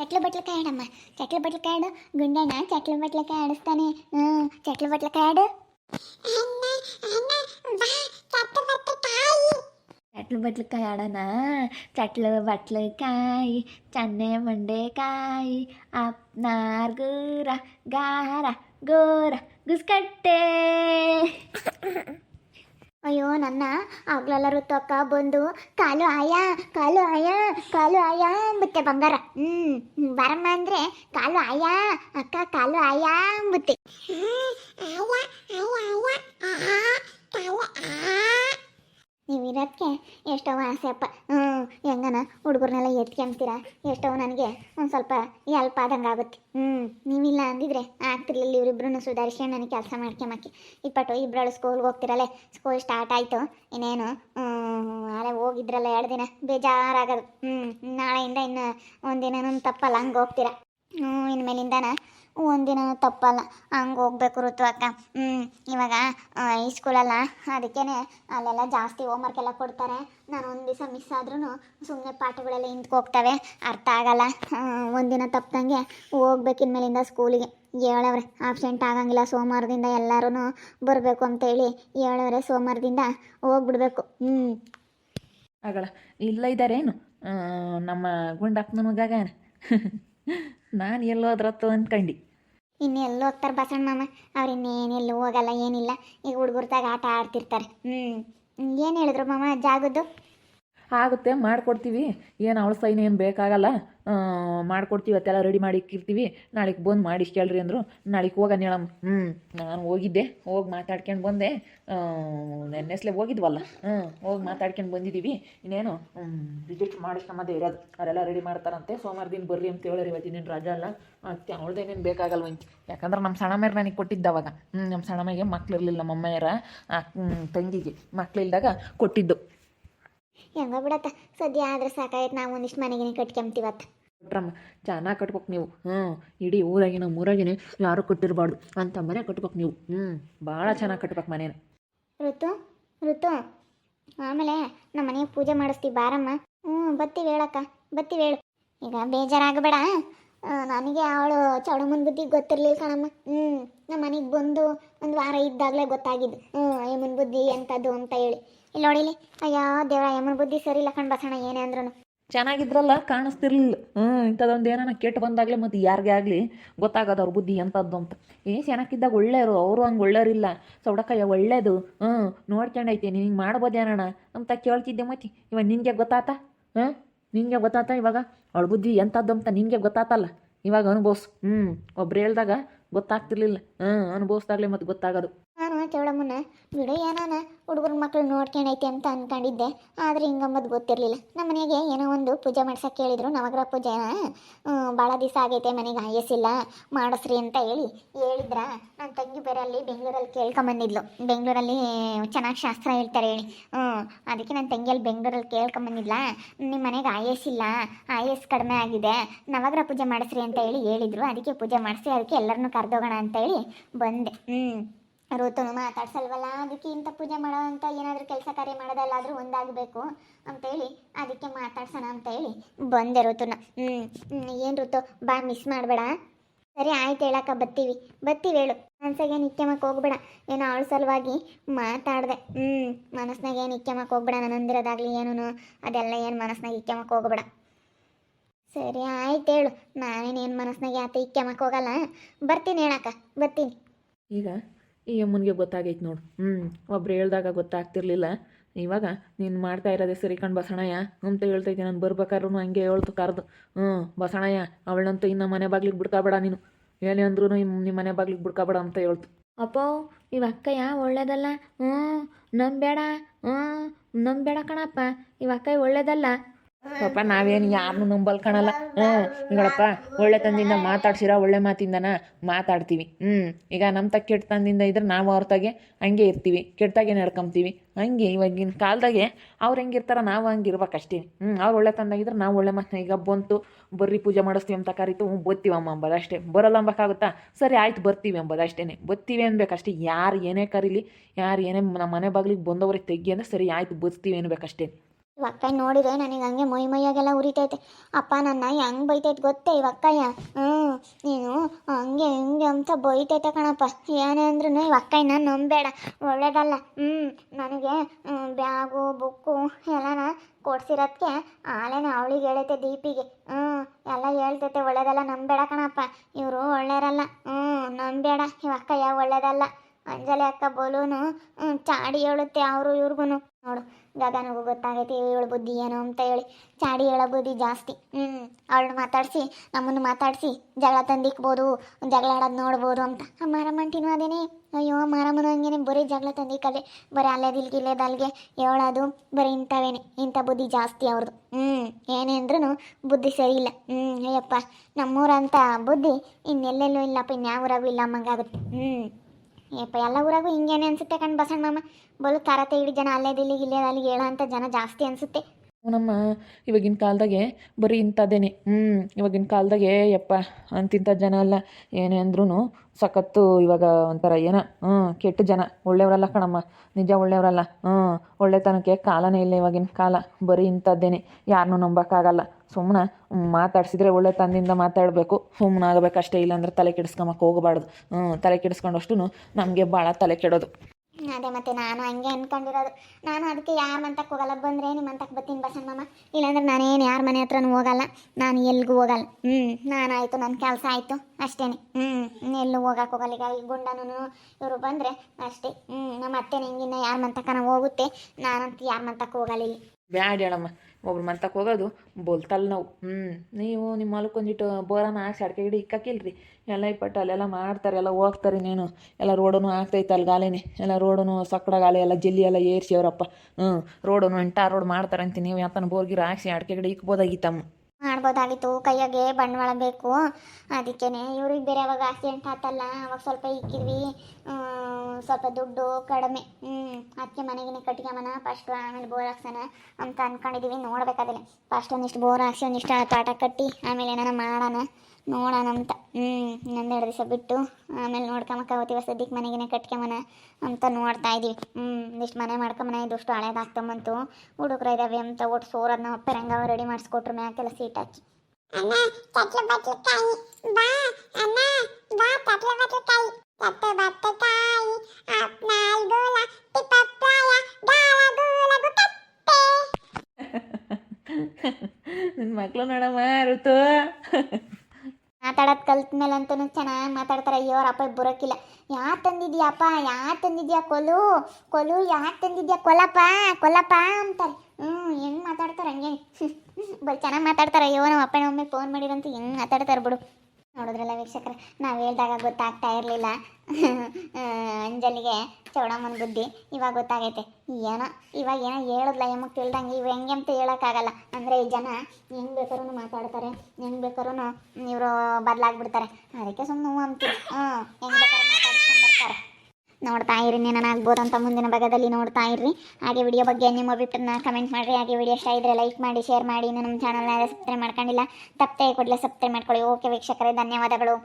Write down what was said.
చెట్ల బట్టలకాయడమ్మా చెట్ల బట్టలకాయడు గుండెనా? చెట్ల బట్టలకాయ ఆడుస్తానే చెట్ల బట్టలకాయడు చెట్ల బట్టలకాయ చెట్లు చెట్ల బట్టలకాయ చన్నే మండే కాయ. అప్నార్ గూర గార గోర గుసుకట్టే. ಅಯ್ಯೋ ನನ್ನ ಆಗ್ಲೆಲ್ಲ ತಕ್ಕ ಬಂದು, ಕಾಲು ಆಯ ಕಾಲು ಆಯ ಕಾಲು ಆಯ ಅಂಬುತ್ತೆ ಬಂಗಾರ. ಹ್ಮ್ ಬರಮ್ಮ ಅಂದ್ರೆ, ಕಾಲು ಆಯ, ಅಕ್ಕ ಕಾಲು ಆಯ ಅಂಬುತ್ತೆ ನೀವು ಇರೋದಕ್ಕೆ ಎಷ್ಟೋ ಆಸೆಪ್ಪ ಹ್ಞೂ ಹೆಂಗನ ಹುಡುಗರ್ನೆಲ್ಲ ಎತ್ಕೊಂತೀರ ಎಷ್ಟೋ ನನಗೆ ಒಂದು ಸ್ವಲ್ಪ ಹೆಲ್ಪ್ ಆದಂಗೆ ಆಗುತ್ತೆ. ಹ್ಞೂ ನೀವಿಲ್ಲ ಅಂದಿದ್ರೆ ಆಗ್ತಿರ್ಲಿಲ್ಲ ಇವರಿಬ್ರು ಸುಧಾರಿಸಿ ನನಗೆ ಕೆಲಸ ಮಾಡ್ಕೊಂಬಾಕಿ ಇಪ್ಪಟ್ಟು ಇಬ್ಬರಳು ಸ್ಕೂಲ್ಗೆ ಹೋಗ್ತಿರಲ್ಲೇ? ಸ್ಕೂಲ್ ಸ್ಟಾರ್ಟ್ ಆಯಿತು. ಇನ್ನೇನು ಅಲ್ಲೇ ಹೋಗಿದ್ರಲ್ಲ ಎರಡು ದಿನ. ಬೇಜಾರಾಗೋದು. ಹ್ಞೂ ನಾಳೆಯಿಂದ ಇನ್ನು ಒಂದಿನ ತಪ್ಪಲ್ಲ, ಹಂಗೆ ಹೋಗ್ತೀರ? ಹ್ಞೂ ಇನ್ಮೇಲಿಂದನ ಒಂದಿನ ತಪ್ಪಲ್ಲ. ಹಂಗೆ ಹೋಗ್ಬೇಕು ಋತು ಅಕ್ಕ. ಹ್ಞೂ ಇವಾಗ ಈ ಸ್ಕೂಲಲ್ಲ ಅದಕ್ಕೇ ಅಲ್ಲೆಲ್ಲ ಜಾಸ್ತಿ ಹೋಮ್ವರ್ಕ್ ಎಲ್ಲ ಕೊಡ್ತಾರೆ. ನಾನು ಒಂದು ದಿವಸ ಮಿಸ್ ಆದ್ರೂ ಸುಮ್ಮನೆ ಪಾಠಗಳೆಲ್ಲ ಹಿಂದ್ಕೋಗ್ತವೆ ಅರ್ಥ ಆಗಲ್ಲ. ಒಂದಿನ ತಪ್ಪದಂಗೆ ಹೋಗ್ಬೇಕಿನ ಮೇಲಿಂದ ಸ್ಕೂಲಿಗೆ ಹೇಳವ್ರೆ ಆಬ್ಸೆಂಟ್ ಆಗಂಗಿಲ್ಲ ಸೋಮವಾರದಿಂದ ಎಲ್ಲರೂ ಬರಬೇಕು ಅಂತೇಳಿ ಹೇಳವ್ರೆ ಸೋಮವಾರದಿಂದ ಹೋಗ್ಬಿಡ್ಬೇಕು. ಹ್ಞೂ ಆಗಳ ಇಲ್ಲ ಇದ್ದಾರೇನು ನಮ್ಮ ಗುಂಡಪ್ಪನ ಮಗಾಗ ನಾನು ಎಲ್ಲೋದ್ರತ್ತು ಅಂದ್ಕಂಡು ಇನ್ನು ಎಲ್ಲಿ ಹೋಗ್ತಾರೆ ಬಸಣ್ಣ ಮಾಮ. ಅವ್ರು ಇನ್ನೇನೆಲ್ಲೂ ಹೋಗಲ್ಲ ಏನಿಲ್ಲ. ಈಗ ಹುಡುಗರ್ದಾಗ ಆಟ ಆಡ್ತಿರ್ತಾರೆ. ಹ್ಞೂ ಏನು ಹೇಳಿದ್ರು ಮಾಮ ಜಾಗದ್ದು? ಆಗುತ್ತೆ ಮಾಡಿಕೊಡ್ತೀವಿ. ಏನು ಅವಳ ಸೈನ್ ಏನು ಬೇಕಾಗಲ್ಲ ಮಾಡ್ಕೊಡ್ತೀವಿ ಅತ್ತೆಲ್ಲ ರೆಡಿ ಮಾಡಿ ಇಕ್ಕಿರ್ತೀವಿ. ನಾಳೆಗೆ ಬಂದು ಮಾಡಿ ಕೇಳ್ರಿ ಅಂದರು. ನಾಳೆಗೆ ಹೋಗ ಹೇಳಮ್ಮ ಹ್ಞೂ ನಾನು ಹೋಗಿದ್ದೆ. ಹೋಗಿ ಮಾತಾಡ್ಕೊಂಡು ಬಂದೆ. ನೆನ್ನೆಸ್ಲೆ ಹೋಗಿದ್ವಲ್ಲ? ಹ್ಞೂ ಹೋಗಿ ಮಾತಾಡ್ಕೊಂಡು ಬಂದಿದ್ದೀವಿ ಇನ್ನೇನು ರಿಜಿಸ್ಟ್ರ್ ಮಾಡಿಸ್ಕೊಂಬದೇ ಇರೋದು. ಅವರೆಲ್ಲ ರೆಡಿ ಮಾಡ್ತಾರಂತೆ. ಸೋಮವಾರ ದಿನ ಬರ್ರಿ ಅಂತ ಹೇಳೋರು ಇವತ್ತಿನ ರಜಾ ಅಲ್ಲ. ಮತ್ತೆ ಅವಳ್ದೇನೇನು ಬೇಕಾಗಲ್ವಂತೆ ಯಾಕಂದ್ರೆ ನಮ್ಮ ಸಣ್ಣಮೇರ ನನಗೆ ಕೊಟ್ಟಿದ್ದವಾಗ. ಹ್ಞೂ ನಮ್ಮ ಸಣ್ಣಮ್ಮಗೆ ಮೇಗೆ ಆ, ಹ್ಮ್, ತಂಗಿಗೆ. ಮಕ್ಳಿಲ್ದಾಗ ಕೊಟ್ಟಿದ್ದು. ಹೆಂಗ ಬಿಡತ್ತ ಸದ್ಯ ಆದ್ರೆ ಸಾಕಾಯ್ತು ನಾವು ಒಂದಿಷ್ಟು ಮನೆಗೆ ಕಟ್ಕೊಂತೀವತ್ತ ಕೊಟ್ರಮ್ಮ ಚೆನ್ನಾಗಿ ಕಟ್ಬೇಕು ನೀವು. ಹ್ಞೂ ಇಡೀ ಊರಾಗಿನ ಊರಾಗಿನೇ ಯಾರು ಕಟ್ಟಿರಬಾರ್ದು ಅಂತ ಮನೆ ಕಟ್ಬೇಕು ನೀವು. ಹ್ಞೂ ಭಾಳ ಚೆನ್ನಾಗಿ ಕಟ್ಬೇಕು ಮನೇನ. ಋತು ಋತು ಆಮೇಲೆ ನಮ್ಮ ಮನೆಗೆ ಪೂಜೆ ಮಾಡಿಸ್ತೀವಿ ಬಾರಮ್ಮ. ಹ್ಞೂ ಬತ್ತಿ ಹೇಳಕ್ಕ ಬತ್ತಿ ಹೇಳು. ಈಗ ಬೇಜಾರಾಗಬೇಡ. ನನಗೆ ಅವಳು ಚೌಡಮ್ಮನ ಬುದ್ಧಿ ಗೊತ್ತಿರಲಿಲ್ಲ ಕಣಮ್ಮ. ಹ್ಞೂ ನಮ್ಮ ಮನೆಗೆ ಬಂದು ಒಂದು ವಾರ ಇದ್ದಾಗಲೇ ಗೊತ್ತಾಗಿದ್ದು. ಹ್ಞೂ ಈ ಬುದ್ಧಿ ಎಂಥದ್ದು ಅಂತ ಹೇಳಿ. ಇಲ್ಲಿ ನೋಡಿಲಿ ಅಯ್ಯೋ ದೇವ ಯಮನ್ ಬುದ್ಧಿ ಸರಿ ಇಲ್ಲ ಕಣ್ ಬಸಣ್ಣ, ಏನೇ ಅಂದ್ರೂ ಚೆನ್ನಾಗಿದ್ರಲ್ಲ, ಕಾಣಿಸ್ತಿರ್ಲಿಲ್ಲ. ಹ್ಞೂ ಇಂಥದ್ದೊಂದು ಏನಾನ ಕೆಟ್ಟು ಬಂದಾಗಲೇ ಮತ್ತು ಯಾರಿಗೆ ಆಗಲಿ ಗೊತ್ತಾಗೋದು ಅವ್ರ ಬುದ್ಧಿ ಎಂಥದ್ದು ಅಂತ. ಏ ಚೆನ್ನಾಗಿದ್ದಾಗ ಒಳ್ಳೆಯವರು, ಅವರು ಹಂಗೆ ಒಳ್ಳೆಯವರಿಲ್ಲ. ಸೌಡಕ್ಕಯ್ಯ ಒಳ್ಳೇದು. ಹ್ಞೂ ನೋಡ್ಕೊಂಡೈತೆ ನಿನಗೆ ಮಾಡ್ಬೋದೇನಣ್ಣ ಅಂತ ಕೇಳ್ತಿದ್ದೆ ಮತ್ತೆ. ಇವಾಗ ನಿನಗೆ ಗೊತ್ತಾತ? ಹಾಂ ನಿನಗೆ ಗೊತ್ತಾತ ಇವಾಗ? ಅವಳ ಬುದ್ಧಿ ಎಂಥದ್ದು ಅಂತ ನಿನಗೆ ಗೊತ್ತಾತಲ್ಲ? ಇವಾಗ ಅನುಭವಿಸ್. ಹ್ಞೂ ಒಬ್ರು ಹೇಳ್ದಾಗ ಗೊತ್ತಾಗ್ತಿರ್ಲಿಲ್ಲ. ಹ್ಞೂ ಅನುಭವಿಸ್ದಾಗಲೇ ಮತ್ತೆ ಗೊತ್ತಾಗೋದು. ನಾನು ಮುನ್ನ. ಬಿಡು ಏನಾನ, ಹುಡುಗರ ಮಕ್ಳು ನೋಡ್ಕೊಂಡೈತೆ ಅಂತ ಅನ್ಕೊಂಡಿದ್ದೆ. ಆದರೆ ಹಿಂಗಮ್ಮದ್ ಗೊತ್ತಿರಲಿಲ್ಲ. ನಮ್ಮ ಮನೆಗೆ ಏನೋ ಒಂದು ಪೂಜೆ ಮಾಡ್ಸಕ್ಕೆ ಕೇಳಿದ್ರು, ನವಗ್ರಹ ಪೂಜೆನ ಭಾಳ ದಿವಸ ಆಗೈತೆ ಮನೆಗೆ ಆಯಸ್ಸಿಲ್ಲ ಮಾಡಿಸ್ರಿ ಅಂತ ಹೇಳಿ ಹೇಳಿದ್ರ. ನನ್ನ ತಂಗಿ ಬೇರೆ ಅಲ್ಲಿ ಬೆಂಗಳೂರಲ್ಲಿ ಕೇಳ್ಕೊಂಬಂದಿದ್ಲು. ಬೆಂಗಳೂರಲ್ಲಿ ಚೆನ್ನಾಗಿ ಶಾಸ್ತ್ರ ಹೇಳ್ತಾರೆ ಹೇಳಿ. ಅದಕ್ಕೆ ನನ್ನ ತಂಗಿಯಲ್ಲಿ ಬೆಂಗಳೂರಲ್ಲಿ ಕೇಳ್ಕೊಂಬಂದಿದ್ಲ? ನಿಮ್ಮ ಮನೆಗೆ ಆಯಸ್ಸಿಲ್ಲ ಆಯಸ್ ಕಡಿಮೆ ಆಗಿದೆ, ನವಗ್ರಹ ಪೂಜೆ ಮಾಡಿಸ್ರಿ ಅಂತ ಹೇಳಿ ಹೇಳಿದ್ರು. ಅದಕ್ಕೆ ಪೂಜೆ ಮಾಡಿಸಿ, ಅದಕ್ಕೆ ಎಲ್ಲರನ್ನೂ ಕರೆದೋಗೋಣ ಅಂತ ಹೇಳಿ ಬಂದೆ. ಹ್ಞೂ ಋತುನು ಮಾತಾಡ್ಸಲ್ವಲ್ಲ? ಅದಕ್ಕೆ ಇಂಥ ಪೂಜೆ ಮಾಡೋ ಅಂತ ಏನಾದರೂ ಕೆಲಸ ಕಾರ್ಯ ಮಾಡೋದಲ್ಲಾದರೂ ಒಂದಾಗಬೇಕು ಅಂತೇಳಿ. ಅದಕ್ಕೆ ಮಾತಾಡ್ಸೋಣ ಅಂತ ಹೇಳಿ ಬಂದೆ ಋತುನ ಹ್ಞೂ ಏನು ಋತು ಬಾ ಮಿಸ್ ಮಾಡಬೇಡ. ಸರಿ, ಆಯ್ತು ಹೇಳಕ್ಕ, ಬತ್ತೀವಿ. ಬತ್ತೀವಿ ಹೇಳು. ಮನ್ಸಾಗೆ ನಿತ್ಯಮಕ್ಕೆ ಹೋಗ್ಬೇಡ. ಏನೋ ಅವಳ ಸಲುವಾಗಿ ಮಾತಾಡಿದೆ. ಹ್ಞೂ ಮನಸ್ನಾಗ ಏನು ಇಕ್ಕೆಮಕ್ಕೆ ಹೋಗ್ಬೇಡ. ನಾನು ಅಂದಿರೋದಾಗಲಿ ಏನೂ ಅದೆಲ್ಲ ಏನು ಮನಸ್ಸಿನಾಗ ಇಕ್ಕಮಕ್ಕೆ ಹೋಗ್ಬೇಡ. ಸರಿ, ಆಯ್ತು ಹೇಳು. ನಾನೇನೇನು ಮನಸ್ಸಿನಾಗೆ ಆತ ಇಕ್ಕಮಕ್ಕೆ ಹೋಗಲ್ಲ. ಬರ್ತೀನಿ ಹೇಳಕ್ಕ ಬರ್ತೀನಿ ಈಗ? ಈ ಅಮ್ಮನಿಗೆ ಗೊತ್ತಾಗೈತೆ ನೋಡು. ಹ್ಞೂ ಒಬ್ರು ಹೇಳ್ದಾಗ ಗೊತ್ತಾಗ್ತಿರ್ಲಿಲ್ಲ. ಇವಾಗ ನೀನು ಮಾಡ್ತಾ ಇರೋದೇ ಸರಿ ಕಣ್ ಬಸಣಯ್ಯ. ಅಂತ ಹೇಳ್ತೈತಿ ನಾನು ಬರ್ಬೇಕಾದ್ರೂ ಹಂಗೆ ಹೇಳ್ತು ಕರೆದು. ಹ್ಞೂ ಬಸಣಯ್ಯ, ಅವಳಂತೂ ಇನ್ನು ಮನೆ ಬಾಗ್ಲಿಗೆ ಬಿಡ್ಕೋಬೇಡ ನೀನು. ಏನೇ ಅಂದ್ರೂ ನಿಮ್ಮ ಮನೆ ಬಾಗ್ಲಿಗೆ ಬಿಡ್ಕೋಬೇಡ ಅಂತ ಹೇಳ್ತು. ಅಪ್ಪೋ, ಇವ ಅಕ್ಕಯ್ಯ ಒಳ್ಳೇದಲ್ಲ? ಹ್ಞೂ ನಂಬೇಡ ಹ್ಞೂ ನಂಬೇಡ ಕಣಪ್ಪ. ಇವ ಅಕ್ಕಯ್ಯ ಒಳ್ಳೇದಲ್ಲ? ಪಾಪ, ನಾವೇನು ಯಾರನ್ನು ನಂಬಲ್ಕಣಲ್ಲ. ಹ್ಞೂ ನೋಡಪ್ಪ ಒಳ್ಳೆ ತಂದಿಂದ ಮಾತಾಡ್ಸಿರ ಒಳ್ಳೆ ಮಾತಿಂದನ ಮಾತಾಡ್ತೀವಿ. ಹ್ಞೂ ಈಗ ನಮ್ಮ ತಕ್ಕ ಕೆಟ್ಟ ತಂದಿಂದ ಇದ್ರೆ ನಾವು ಅವ್ರ ತಾಗೆ ಹಂಗೆ ಇರ್ತೀವಿ. ಕೆಟ್ಟದಾಗೆ ನಡ್ಕೊಂತೀವಿ. ಹಂಗೆ ಇವಾಗಿನ ಕಾಲದಾಗೆ ಅವ್ರು ಹೆಂಗಿರ್ತಾರ ನಾವು ಹಂಗೆ ಇರ್ಬೇಕಷ್ಟೇ. ಹ್ಞೂ ಅವ್ರು ಒಳ್ಳೆ ತಂದಾಗಿದ್ರೆ ನಾವು ಒಳ್ಳೆ ಮಾತನ್ನ ಈಗ ಬಂತು, ಬರ್ರಿ ಪೂಜೆ ಮಾಡಿಸ್ತೀವಿ ಅಂತ ಕರೀತು ಹ್ಞೂ ಬತ್ತೀವಮ್ಮ ಅಂಬೋದು ಅಷ್ಟೇ. ಬರಲ್ಲ ಅಂಬಕ್ಕಾಗುತ್ತಾ ಸರಿ, ಆಯ್ತು, ಬರ್ತೀವಿ ಅಂಬೋದು ಅಷ್ಟೇ ಬರ್ತೀವಿ ಅನ್ಬೇಕಷ್ಟೇ. ಯಾರು ಏನೇ ಕರೀಲಿ, ಯಾರು ಏನೇ ನಮ್ಮ ಮನೆ ಬಾಗಿಲಿಗೆ ಬಂದವ್ರಿಗೆ ತೆಗಿ ಅಂದ್ರೆ ಸರಿ, ಆಯ್ತು, ಬರ್ತೀವಿ ಅನ್ಬೇಕಷ್ಟೇ. ಇವಕ್ಕಯ್ಯ ನೋಡಿದ್ರೆ ನನಗೆ ಹಂಗೆ ಮೈ ಮೈಯಾಗೆಲ್ಲ ಉರಿತೈತೆ. ಅಪ್ಪ ನನ್ನ ಹೆಂಗೆ ಬೈತೈತೆ ಗೊತ್ತೇ ಇವಕ್ಕಯ್ಯ ಹ್ಞೂ ನೀನು ಹಂಗೆ ಹಿಂಗೆ ಅಂತ ಬೈತೈತೆ ಕಣಪ್ಪ. ಏನೇ ಅಂದ್ರೂ ಇವಕ್ಕಯ್ಯನ ನಂಬೇಡ ಒಳ್ಳೇದಲ್ಲ. ಹ್ಞೂ ನನಗೆ ಬ್ಯಾಗು, ಬುಕ್ಕು ಎಲ್ಲನ ಕೊಡ್ಸಿರೋದಕ್ಕೆ ಆಲೇನ ಅವಳಿಗೆ ಹೇಳೈತೆ ದೀಪಿಗೆ. ಹ್ಞೂ ಎಲ್ಲ ಹೇಳ್ತೈತೆ ಒಳ್ಳೇದಲ್ಲ ನಂಬೇಡ ಕಣಪ್ಪ. ಇವರು ಒಳ್ಳೇರಲ್ಲ ಹ್ಞೂ ನಂಬೇಡ ಇವಕ್ಕಯ್ಯ ಒಳ್ಳೇದಲ್ಲ. ಅಂಜಲಿ ಅಕ್ಕ ಬೋಲೂನು ಚಾಡಿ ಹೇಳುತ್ತೆ ಅವರು ಇವ್ರಿಗೂ ನೋಡು ಗಗನಿಗೂ ಗೊತ್ತಾಗೈತಿ ಇವಳ ಬುದ್ಧಿ ಏನು ಅಂತ ಹೇಳಿ. ಚಾಡಿ ಹೇಳೋ ಬುದ್ಧಿ ಜಾಸ್ತಿ. ಹ್ಞೂ ಅವಳನ್ನ ಮಾತಾಡಿಸಿ, ನಮ್ಮನ್ನು ಮಾತಾಡಿಸಿ ಜಗಳ ತಂದಿಕ್ಬೋದು ಜಗಳ ಆಡೋದು ನೋಡ್ಬೋದು ಅಂತ. ಮಾರಮ್ಮಂಟಿನೂ ಅದೇನೇ. ಅಯ್ಯೋ ಮಾರಮ್ಮನ ಹಂಗೇನೆ, ಬರೀ ಜಗಳ ತಂದಿಕ್ಕಲ್ಲೇ ಬರೀ ಅಲ್ಲೇದಿಲ್ಗೆ ಇಲ್ಲೇದಲ್ಗೆ ಹೇಳೋದು, ಬರೀ ಇಂಥವೇನೆ. ಇಂಥ ಬುದ್ಧಿ ಜಾಸ್ತಿ ಅವ್ರದ್ದು ಹ್ಞೂ ಏನೇ ಅಂದ್ರೂ ಬುದ್ಧಿ ಸರಿ ಇಲ್ಲ. ಹ್ಞೂ ಅಯ್ಯಪ್ಪ, ನಮ್ಮೂರಂಥ ಬುದ್ಧಿ ಇನ್ನೆಲ್ಲೆಲ್ಲೂ ಇಲ್ಲಪ್ಪ ಇನ್ಯಾವ ಊರಾಗೂ ಇಲ್ಲ ಅಮ್ಮಂಗಾಗುತ್ತೆ ಹ್ಞೂ ಏಪ್ಪ, ಎಲ್ಲ ಊರಾಗೂ ಹಿಂಗೇನೆ ಅನ್ಸುತ್ತೆ ಕಣ್ ಬಸಣ್ಣ ಮಾಮ. ಬಲು ತಾರತೆ ಇಡೀ ಜನ ಅಲ್ಲೇದಿಲ್ಲಿ ಇಲ್ಲೇ ಅಲ್ಲಿಗೆ ಹೇಳೋ ಅಂಥ ಜನ ಜಾಸ್ತಿ ಅನ್ಸುತ್ತೆ. ನಮ್ಮ ಇವಾಗಿನ ಕಾಲದಾಗೆ ಬರೀ ಇಂಥದ್ದೇನೆ. ಹ್ಞೂ ಇವಾಗಿನ ಕಾಲದಾಗೆ ಯಪ್ಪ, ಅಂತಿಂಥ ಜನ ಅಲ್ಲ. ಏನೇ ಅಂದ್ರೂ ಸಖತ್ತು ಇವಾಗ ಒಂಥರ ಏನೋ? ಹ್ಞೂ ಕೆಟ್ಟ ಜನ. ಒಳ್ಳೆಯವರಲ್ಲ ಕಣಮ್ಮ. ನಿಜ ಒಳ್ಳೆಯವರಲ್ಲ. ಹ್ಞೂ ಒಳ್ಳೆತನಕ್ಕೆ ಕಾಲನೇ ಇಲ್ಲ ಇವಾಗಿನ ಕಾಲ. ಬರೀ ಇಂಥದ್ದೇನೆ. ಯಾರನ್ನೂ ನಂಬೋಕ್ಕಾಗಲ್ಲ. ಸುಮ್ಮನೆ ಮಾತಾಡ್ಸಿದ್ರೆ ಒಳ್ಳೆ ತಂದಿಂದ ಮಾತಾಡಬೇಕು. ಸುಮ್ಮನೆ ಆಗಬೇಕಷ್ಟೇ. ಇಲ್ಲಾಂದ್ರೆ ತಲೆ ಕೆಡಿಸ್ಕೊಂಬಕ್ಕೆ ಹೋಗಬಾರ್ದು. ಹ್ಞೂ ತಲೆ ಕೆಡಿಸ್ಕೊಂಡಷ್ಟು ನಮಗೆ ಭಾಳ ತಲೆ ಕೆಡೋದು. ಅದೇ ಮತ್ತೆ ನಾನು ಹಂಗೆ ಅನ್ಕೊಂಡಿರೋದು. ನಾನು ಅದಕ್ಕೆ ಯಾರ ಮಂತಕ್ಕೆ ಹೋಗಲ್ಲ. ಬಂದರೆ ನಿಮ್ಮ ಮಂತಕ್ಕೆ ಬರ್ತೀನಿ ಬಸಣ್ಣ ಮಾಮ. ಇಲ್ಲಾಂದ್ರೆ ನಾನೇನು ಯಾರ ಮನೆ ಹತ್ರನೂ ಹೋಗಲ್ಲ. ನಾನು ಎಲ್ಲಿಗೂ ಹೋಗಲ್ಲ. ಹ್ಞೂ ನಾನಾಯಿತು ನನ್ನ ಕೆಲಸ ಆಯಿತು. ಅಷ್ಟೇ ಹ್ಞೂ ಎಲ್ಲೂ ಹೋಗಕ್ಕೆ ಹೋಗಲ್ಲ. ಈಗ ಈ ಗುಂಡನೂ ಇವರು ಬಂದರೆ ಅಷ್ಟೇ. ಹ್ಞೂ ನಮ್ಮ ಅತ್ತೆ ಹಿಂಗಿನ್ನ ಯಾರ ಮಂತಕ್ಕನ ಹೋಗುತ್ತೆ. ನಾನಂತೂ ಯಾರ ಮಂತಕ್ಕೆ ಹೋಗಲ್ಲ ಇಲ್ಲಿ ಬ್ಯಾಡ ಹೇಳಮ್ಮ. ಒಬ್ರು ಮಂತಕ್ಕೆ ಹೋಗೋದು ಬೋಲ್ತಲ್ಲ ನಾವು. ಹ್ಞೂ ನೀವು ನಿಮ್ಮ ಮಲಕ್ಕೆ ಒಂದಿಟ್ಟು ಬೋರನ ಹಾಕ್ಸಿ ಅಡಿಕೆ ಗಿಡ ಇಕ್ಕಾಕಿಲ್ರಿ. ಎಲ್ಲ ಇಪ್ಪಟ್ಟು ಅಲ್ಲೆಲ್ಲ ಮಾಡ್ತಾರೆ, ಎಲ್ಲ ಹೋಗ್ತಾರೆ ನೀನು ಎಲ್ಲ ರೋಡನು ಆಗ್ತೈತೆ ಅಲ್ಲಿ ಗಾಲೇನೆ. ಎಲ್ಲ ರೋಡನು ಸಕ್ಕಡ ಗಾಲಿ ಎಲ್ಲ ಜಲ್ಲಿ ಎಲ್ಲ ಏರ್ಸಿ ಅವರಪ್ಪ. ಹ್ಞೂ ರೋಡನು ಎಂಟಾರು ರೋಡ್ ಮಾಡ್ತಾರೆ ಅಂತ ನೀವು ಯಾತನ ಬೋರ್ಗಿರ ಹಾಕ್ಸಿ ಅಡಿಕೆ ಗಿಡ ಇಕ್ಬೋದಾಗಿತ್ತಮ್ಮ. ಮಾಡ್ಬೋದಾಗಿತ್ತು, ಕೈಯಾಗೆ ಬಂಡವಾಳ ಬೇಕು. ಅದಕ್ಕೇ ಇವ್ರಿಗೆ ಬೇರೆ ಅವಾಗ ಅಂತ ಆತಲ್ಲ, ಅವಾಗ ಸ್ವಲ್ಪ ಇಕ್ಕಿದ್ವಿ. ಸ್ವಲ್ಪ ದುಡ್ಡು ಕಡಿಮೆ. ಹ್ಞೂ ಅದಕ್ಕೆ ಮನೆಗೇನೆ ಕಟ್ಕೊಂಬನ ಫಸ್ಟ್ ಆಮೇಲೆ ಬೋರ್ ಹಾಕ್ಸೋಣ ಅಂತ ಅನ್ಕೊಂಡಿದೀವಿ ನೋಡ್ಬೇಕಾದಿಲ್ಲ ಫಸ್ಟ್ ಒಂದಿಷ್ಟು ಬೋರ್ ಹಾಕ್ಸಿ, ಒಂದಿಷ್ಟು ತಾಟ ಕಟ್ಟಿ, ಆಮೇಲೆ ಏನಾರ ಮಾಡೋಣ. ನೋಡೋಣ ಅಂತ. ಹ್ಞೂ ಇನ್ನೊಂದೆರಡು ದಿವಸ ಬಿಟ್ಟು ಆಮೇಲೆ ನೋಡ್ಕೊಂಬಕ್ಕ ಹೋಗ್ತೀವ ಸದ್ಯಕ್ಕೆ ಮನೆಗಿನ ಕಟ್ಕೊಂಬನ ಅಂತ ನೋಡ್ತಾ ಇದ್ದೀವಿ ಹ್ಞೂ ಇಷ್ಟು ಮನೆ ಮಾಡ್ಕೊಂಬನ ಇದಷ್ಟು ಹಳೇದಾಗ್ತಂಬಂತು ಹುಡುಗರು ಇದಾವೆ ಅಂತ ಒಟ್ಟು ಸೋರನ್ನ ಪೆರಂಗಾವ ರೆಡಿ ಮಾಡಿಸ್ಕೊಟ್ರು ಮ್ಯಾಕೆಲ್ಲ ಸೀಟ್ ಹಾಕಿ. ಅಣ್ಣ ಬಟ್ಲಕಾಯಿ ಬಾ ಅಣ್ಣ ಬಾ ಚಟ್ಲು ಬಟ್ಲಕಾಯಿ ಚಟ್ಲು ಬಟ್ಲಕಾಯಿ ಅಪ್ನಾಲ್ ಗೋಲ ಟಿಪಪ್ಪಾಯ ಗಾಲ ಗೋಲ ಗುಟಪ್ಪೆ ನನ್ನ ಮಕ್ಳು ನೋಡಮ್ಮ ಋತು. ಮಾತಾಡೋದು ಕಲ್ತ ಮೇಲೆ ಅಂತೂ ಚೆನ್ನಾಗಿ ಮಾತಾಡ್ತಾರೆ. ಅಯ್ಯೋ, ಅವ್ರ ಅಪ್ಪ ಬರೋಕ್ಕಿಲ್ಲ ಯಾ ತಂದಿದ್ಯಪ್ಪ? ಯಾ ತಂದಿದ್ಯಾ ಕೊಲು? ಕೊಲು, ಯಾ ತಂದಿದ್ಯಾ ಕೊಲಪ್ಪ? ಕೊಲ್ಲಪ್ಪ ಅಂತಾರೆ. ಹ್ಞೂ ಹೆಂಗೆ ಮಾತಾಡ್ತಾರೆ ಹಂಗೆ ಬರೀ ಚೆನ್ನಾಗಿ ಮಾತಾಡ್ತಾರೆ. ಅಯ್ಯೋ ನಮ್ಮ ಅಪ್ಪ ಒಮ್ಮೆ ಫೋನ್ ಮಾಡಿರಂತ ಹೆಂಗೆ ಮಾತಾಡ್ತಾರೆ ಬಿಡು. ನೋಡಿದ್ರಲ್ಲ ವೀಕ್ಷಕರ, ನಾವು ಹೇಳಿದಾಗ ಗೊತ್ತಾಗ್ತಾ ಇರಲಿಲ್ಲ. ಅಂಜಲಿಗೆ ಚೌಡಮ್ಮನ ಬುದ್ಧಿ ಇವಾಗ ಗೊತ್ತಾಗೈತೆ. ಏನೋ, ಇವಾಗ ಏನೋ ಹೇಳಿದ್ಲ ಎಮ್ಮಕ್ಕೆ ತಿಳ್ದಂಗೆ ಇವು ಹೆಂಗೆ ಅಂತ ಹೇಳೋಕ್ಕಾಗಲ್ಲ. ಅಂದರೆ ಈ ಜನ ಹೆಂಗೆ ಬೇಕಾದ್ರೂ ಮಾತಾಡ್ತಾರೆ, ಹೆಂಗೆ ಬೇಕಾದ್ರೂ ಇವರು ಬದಲಾಗ್ಬಿಡ್ತಾರೆ. ಅದಕ್ಕೆ ಸುಮ್ಮನೆ ಅಂತೀವಿ ಹ್ಞೂ ಹೆಂಗೆ ಬೇಕಾದ್ರೂ ಮಾತಾಡ್ಕೊಂಡು ಬರ್ತಾರೆ. ನೋಡ್ತಾ ಇರಿ ಏನಾಗ್ಬೋದು ಅಂತ ಮುಂದಿನ ಭಾಗದಲ್ಲಿ ನೋಡ್ತಾ ಇರ್ರಿ. ಹಾಗೆ ವಿಡಿಯೋ ಬಗ್ಗೆ ನಿಮ್ಮ ಅಭಿಪ್ರಾಯನ ಕಮೆಂಟ್ ಮಾಡಿರಿ. ಹಾಗೆ ವಿಡಿಯೋ ಇಷ್ಟ ಇದ್ರೆ ಲೈಕ್ ಮಾಡಿ ಶೇರ್ ಮಾಡಿ. ಇನ್ನು ನಮ್ಮ ಚಾನಲ್ನ ಸಬ್ಸ್ಕ್ರೈಬ್ ಮಾಡ್ಕೊಂಡಿಲ್ಲ, ತಪ್ಪದೆ ಕೊಡಲೇ ಸಬ್ಸ್ಕ್ರೈಬ್ ಮಾಡ್ಕೊಳ್ಳಿ. ಓಕೆ ವೀಕ್ಷಕರೇ, ಧನ್ಯವಾದಗಳು.